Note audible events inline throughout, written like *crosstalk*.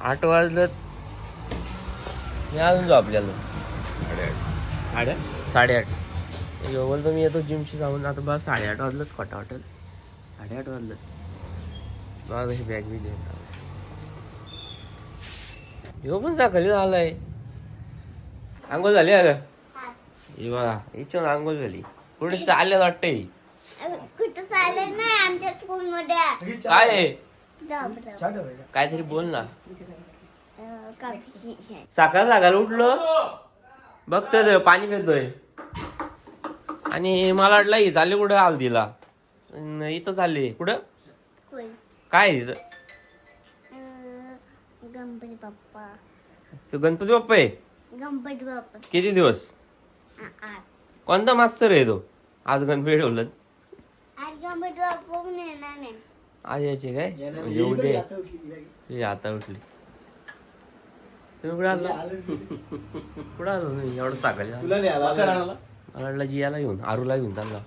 आठ वाजलं मी अजून झोपलेलो. साडेआठ. साडे? साडेआठ. यो बोलतो मी येतो जिमशी जाऊन. आता बस साडेआठ वाजलंच खोटा वाटेल साडेआठ वाजलं मला कशी बॅग बी दे. यो पण सकाळी झालाय आंघोळ झाली का हे. बघा हिच्यावर आंघोळ झाली. पुढे चालले वाटते कुठं चालेल नाही आमच्या स्कूल मध्ये. काय आहे? काहीतरी बोल ना. सकाळ सकाळ उठलो. बघतोय पाणी पितोय. आणि मला वाटलं ही चालली कुठं आल दिला अन इथं चालली. कुठं. काय आहे इथं? गणपती बाप्पा. तो गणपती बाप्पा आहे? गणपती बाप्पा. किती दिवस. कोणता मास्तर आहे तो? आज गणपती ठेवलं. आज गणपती बाप्पा येणार नाही. आज यायचे काय? म्हणजे उद्या हे आता उठली. तुम्ही कुठे आलो? कुठं आलो तुम्ही? एवढं. तुला नाही आला मला वाटलं जियाला घेऊन आरूला घेऊन चालला.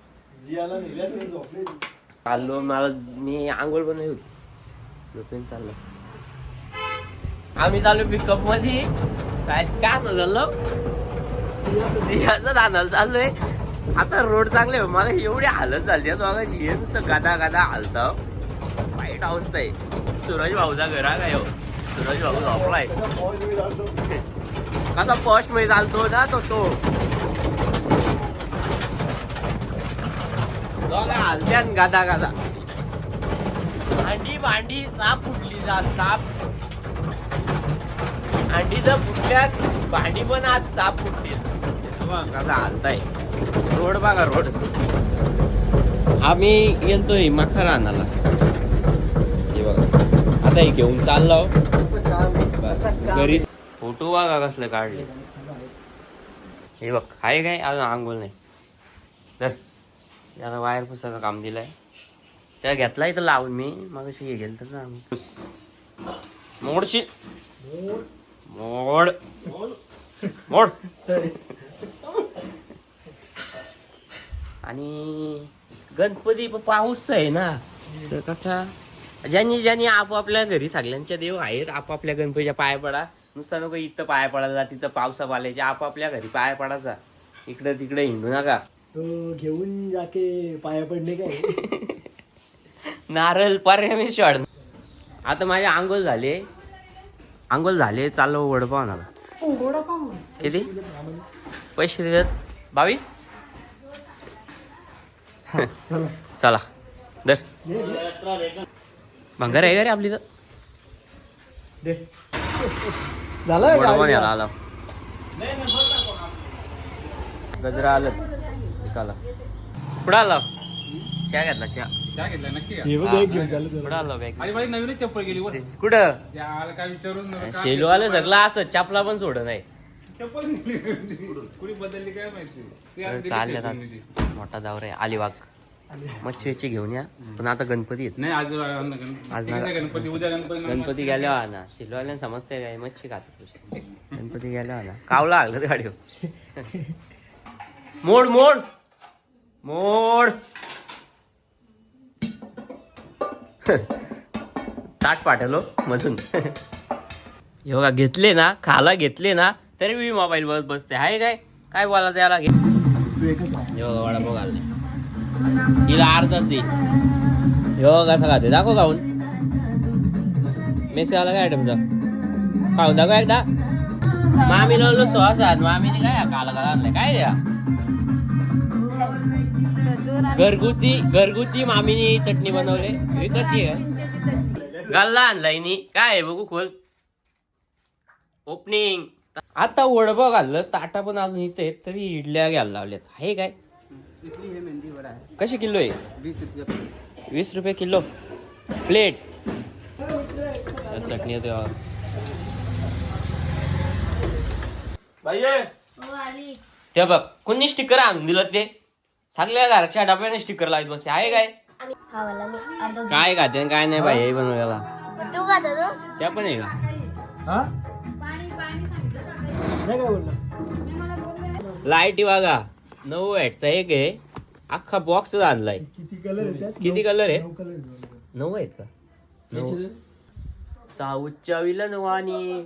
जियाला नेल्यास नाही झोपले चाललो मला मी आंघोळ पण नाही होती. झोपेन चाललो. आम्ही चाललो पिकअपमध्ये काय काय न झालं सिंहाचं रानाला चाललोय. आता रोड चांगले आहे. मला एवढी हालत झाली आहे बघा हे नुसतं गादा गादा हालत. वाईट अवस्था आहे. सूरज भाऊचा घरा काय हो सूरज भाऊ झोपलाय. *laughs* कसा पॉशमध्ये चालतो ना तो तो. हलत्यान गादा गादा. अंडी भांडी साप फुटली जा साप अंडी जर फुटल्यात भांडी पण आज साप फुटतील. बघा कसा हालताय. रोड बघा रोड. आम्ही गेलतोय मखर आणायला. आता हे घेऊन चाललो. घरी. फोटो बघा कसले काढले. हे बघ आहे काय? अजून आंघोळ नाही. तर याला वायर पुसाचं काम दिलंय. त्या घेतला इथं लावून मी. मग हे गेलं तर ना मोडशी. मोड. मोड. आणि गणपती पाऊस आहे ना. तर कसा? ज्यांनी ज्यांनी आपापल्या घरी सगळ्यांच्या देव आहेत आपापल्या गणपतीच्या पाया पडा. नुसतं नको इथं पाया पडायला तिथं पावसा पाल्याच्या आपापल्या घरी पाया पडायचा इकडे तिकडे हिंडू नका. तो घेऊन जाके पाया पडणे काय? *laughs* नारळ परमेश्वर. आता माझे आंघोळ झाले. आंघोळ झाले चाललो वडपाव आणायला. किती? पैसे देतात? बावीस? *laughs* चला दर भंगार आहे का रे आपली तर? दे. झालं न्यायला आला गजरा आलं. कुठं आला? चहा घेतला चहा. काय घेतलं नक्की का? हे बघ बॅग घेऊन चालू कुठं आला बॅग? माझी माझी नवीनच चप्पल गेली वर कुठं? आला काय विचारून नव्हतं का? शेलू आलं सगळं असं चपला पण सोड नाही. चप्पल. कुणी बदलली काय माहिती? ते चालले. मोठा दावर आहे अलिबाग. मच्छी वेची घेऊन या. पण आता गणपती आहेत नाही आज आहे, गणपती. उद्या गणपती गणपती गेल्या ना शिलवाल्यान समजते काय? मच्छी खात गणपती गेल्या ना कावला लागलं गाडीवर. मोड मोड. मोड. ताट पाठवलो मधून. हे बघा घेतले ना खाला घेतले ना तरी मी मोबाईल बस बसते. हाय काय? काय बोलायचं याला? घे वडापाव घालले तिला अर्धाच दे. हो कसा कसं खाते दाखव खाऊन. मेसेज आला काय आयटमचा खाऊन दाखव एकदा. मामी लावलो सॉस मामीने काय काला काला आणलाय? काय द्या घरगुती घरगुती मामीने चटणी बनवले. विकती गल्ला आणलाय नी काय आहे बघू खोल. ओपनिंग आता वडबा घाललं. ताटा पण अजून इथे तरी इडल्या घ्यायला लावल्यात. आहे काय? कशी किलो आहे? वीस रुपये किलो. प्लेट चटणी होते बघा. हो, आली. ते बघ कोणी स्टिकर आणून दिलं ते? सगळ्या घरच्या डब्याने स्टिकर लावत बसते आहे काय? आम्ही- हा वाला मी अर्धा काय खाते आणि काय नाही बाई हे बनवलेला. तू का तो त्या पण आहे का? हा? नाही काय बोलला? लाईटी बघा. नऊ वॅटचा एक आहे. अख्खा बॉक्स आणलाय. किती कलर आहेत? किती कलर आहे नऊ कलर आहेत. का? नऊ. साऊथच्या विलन वाणी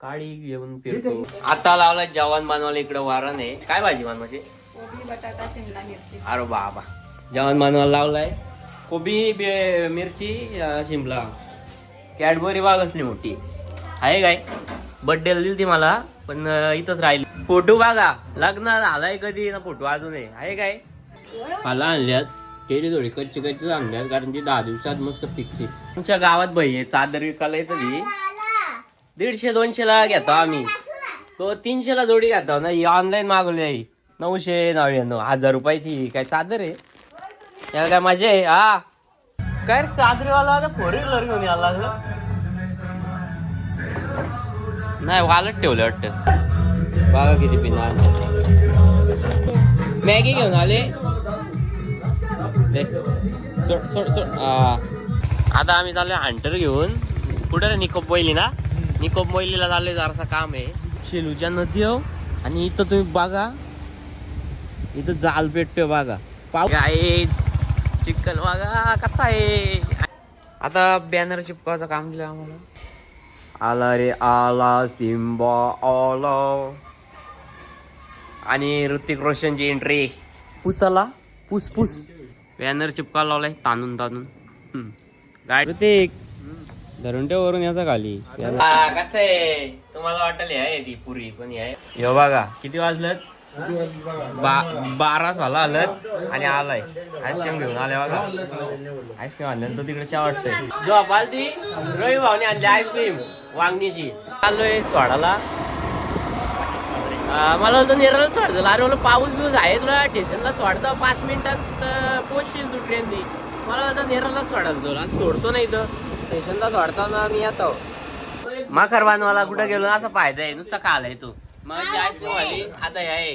काळी घेऊन फिरतो. आता लावला जवान बनवायला इकडे वारण आहे काय भाजी बनवायची? कोबी बटाटा शिमला मिरची. अरे बाबा. जवान बनवायला लावलाय. कोबी बे- मिरची शिमला. कॅडबरी बाग असली मोठी. आहे काय? बर्थडे दिली ती मला पण इथंच राहिली. फोटो बघा. लग्न झालाय कधी? ना फोटो अजून आहे काय? पाला आणल्यात. केळी थोडी कच्ची कच्ची आणल्यात कारण ती दहा दिवसात मस्त पिकते. तुमच्या गावात भाई आहे चादर विकायला येतं ती दीडशे दोनशे ला घेतो आम्ही. तो तीनशे ला जोडी घेतो. ना ही ऑनलाईन मागवली आहे. नऊशे नव्याण्णव हजार रुपयाची काय चादर आहे. याला काय मजा आहे? हा. काय रे चादरीवाला फोर व्हीलर घेऊन यायला नाही वालत ठेवलं वाटतं. बघा किती पिना मॅगी घेऊन आले. दे. सोड सोड सोड. आता आम्ही चाललोय हंटर घेऊन. कुठे रे निकोप मोहिली ना? निकोप मोहिलीला चाललोय जरासा काम आहे. शेलूच्या नदी हो. आणि इथं तुम्ही बघा. इथं जाल पेटतोय बघा. पाव चिकन बघा कसा आहे. आता बॅनर चिपकावचं काम दिलं आम्हाला. आला रे आला सिम्बा आला. आणि ऋतिक रोशनची एंट्री पुसाला. पुस पुस. बॅनर चिपका लावलाय ताणून ताणून. हम्म. काय ऋतिक. धरून ठेव वरून याचा खाली. कसं आहे? तुम्हाला वाटलं आहे ती पुरी पण आहे. यो बघा किती वाजलं बा- बारा झाला आलं आणि आलाय. आईस्क्रीम घेऊन आलाय बघा. आईस्क्रीम आणलं तो तिकडे चहा वाटतंय. जो ती रवी भावने आणली आईस्क्रीम वांगणीची. आलोय सोडाला मला होतं निराला सोडलं अरे मला पाऊस बिऊस आहे तुला. स्टेशनला सोडतो पाच मिनिटात पोचशील तू ट्रेननी मला आता निराला सोडायला तुला आणि सोडतो नाही तर स्टेशनला सोडताना मी येतो माखर बांधवाला कुठं गेलो? असा फायदा आहे. नुसता खालाय तू. मग ती आईस्क्रीम आली आता हे आहे.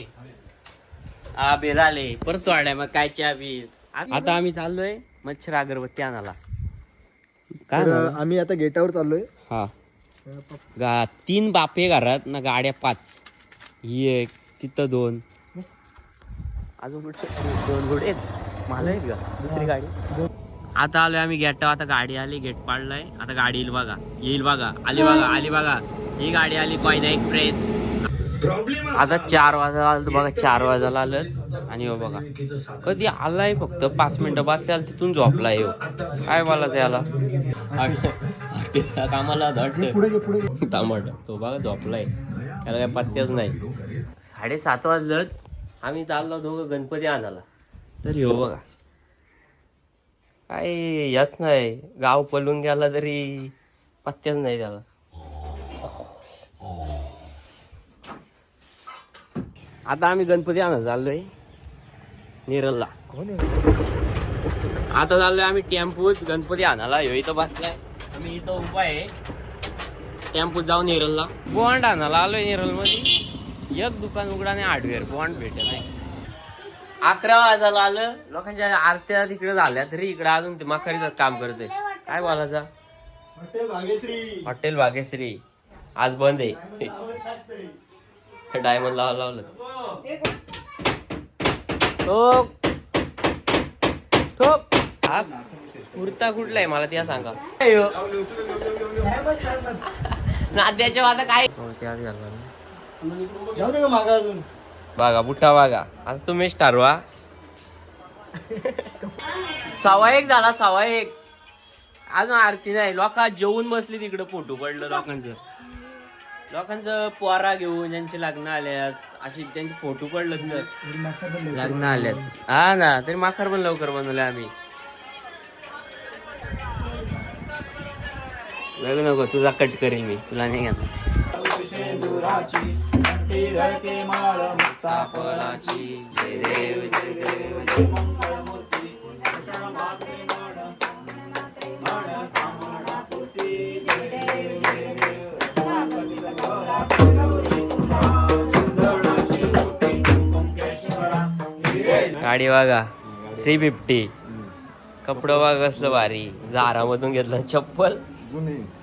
हा बिल आले परत वाढाय मग काय चहा बिल आता आम्ही चाललोय मच्छर अगरबत्ती आणायला. काय तर? आम्ही आता गेटावर चाललोय. हा. गा तीन बापे घरात ना गाड्या पाच. ही एक तिथं दोन? अजून कुठं? दोन घोडे आहेत. मला आहेत का? दुसरी गाडी? आता आलोय आम्ही गेट आता गाडी आली गेट पाडलाय. आता गाडी येईल बघा. येईल बघा. आली बघा आली बघा. ही गाडी आली कोयना एक्सप्रेस. आता चार वाजायला आलं बघा चार वाजायला आलं. आणि हो बघा. कधी आलाय फक्त पाच मिनिटं बसल्या तिथून झोपलाय ह्यो. काय बोलायचं याला? हॉटेलला कामाला धड पुढे तो बघा झोपलाय. त्याला काय पत्त्याच नाही. साडेसात वाजलं आम्ही चाललो दोघं गणपती आणायला. तर हो बघा. काय यच नाही. गाव पलून गेला तरी पत्त्याच नाही त्याला. आता आम्ही गणपती आणायला चाललोय. निरलला. आता चाललोय आम्ही टेम्पूत. गणपती आणायला. ह्यो इथं बसलाय. आम्ही इथं उभा आहे. टेम्पूत जाऊन निरलला. बॉन्ड आणायला आलोय निरलमध्ये एक दुकान उघडा नाही हार्डवेअर बॉन्ड भेटेल नाही. अकरा वाजायला आलं लोकांच्या आरत्या तिकडे झाल्या तरी इकडे अजून ते मखारीचं काम करते काय बोलायचा? हॉटेल भाग्यश्री. हॉटेल भाग्यश्री. आज बंद आहे. डायमंड लावा लावलं. ठोक ठोक हा कुर्ता कुठला आहे? मला त्या सांगा. नाद्याच्या वादा काय हो. जाऊ दे का मागा अजून. बघा बुट्टा बघा आता तुम्हीच ठरवा सवा एक झाला सवा एक. अजून आरती नाही. लोक जेवून बसली तिकडे फोटो पडलं लोकांचं. लोकांचं पोरा घेऊन ज्यांचे लग्न आल्यात अशी त्यांचे फोटो पडलं तर. लग्न आल्यात. हा ना तरी माखर पण लवकर बनवले आम्ही. लग्न नको तुझा कट करेल मी. तुला नाही घेणार. फळाची जय देव जय देव गाडी बघा थ्री फिफ्टी कपडं बघा कसलं भारी. झारामधून घेतलं चप्पल. जुने.